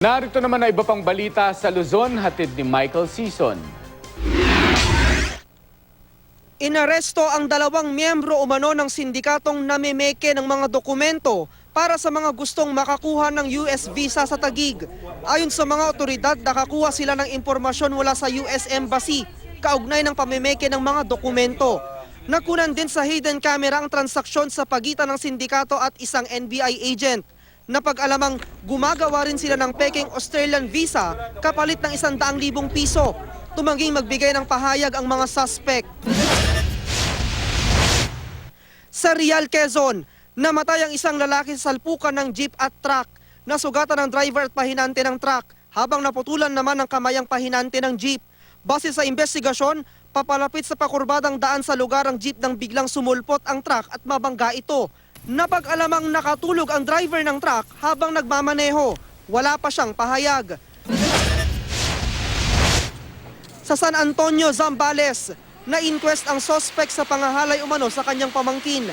Narito naman na iba pang balita sa Luzon, hatid ni Michael Season. Inaresto ang dalawang miyembro umano ng sindikatong namimeke ng mga dokumento para sa mga gustong makakuha ng US visa sa Tagig. Ayon sa mga otoridad, nakakuha sila ng impormasyon mula sa US Embassy kaugnay ng pamimeke ng mga dokumento. Nakunan din sa hidden camera ang transaksyon sa pagitan ng sindikato at isang NBI agent. Napag-alamang gumagawa rin sila ng peking Australian visa kapalit ng isang daang libong piso. Tumangging magbigay ng pahayag ang mga suspect. Sa Real Quezon, namatay ang isang lalaki sa salpukan ng jeep at truck. Nasugatan ng driver at pahinante ng truck habang naputulan naman ang kamayang pahinante ng jeep. Base sa investigasyon, papalapit sa pakurbadang daan sa lugar ang jeep nang biglang sumulpot ang truck at mabangga ito. Napag-alamang nakatulog ang driver ng truck habang nagmamaneho. Wala pa siyang pahayag. Sa San Antonio, Zambales, na-inquest ang suspect sa pangahalay umano sa kanyang pamangkin.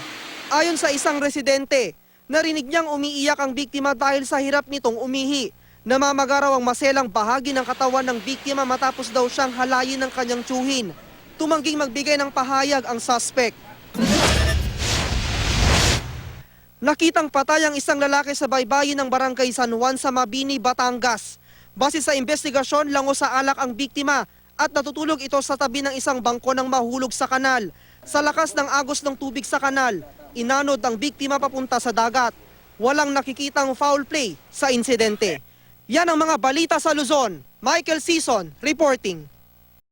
Ayon sa isang residente, narinig niyang umiiyak ang biktima dahil sa hirap nitong umihi. Namamagaraw ang maselang bahagi ng katawan ng biktima matapos daw siyang halayin ng kanyang tsuhin. Tumangging magbigay ng pahayag ang suspect. Nakitang patay ang isang lalaki sa baybayin ng barangay San Juan sa Mabini, Batangas. Base sa investigasyon, lango sa alak ang biktima at natutulog ito sa tabi ng isang bangko ng mahulog sa kanal. Sa lakas ng agos ng tubig sa kanal, inanod ang biktima papunta sa dagat. Walang nakikitang foul play sa insidente. Yan ang mga balita sa Luzon. Michael Season, reporting.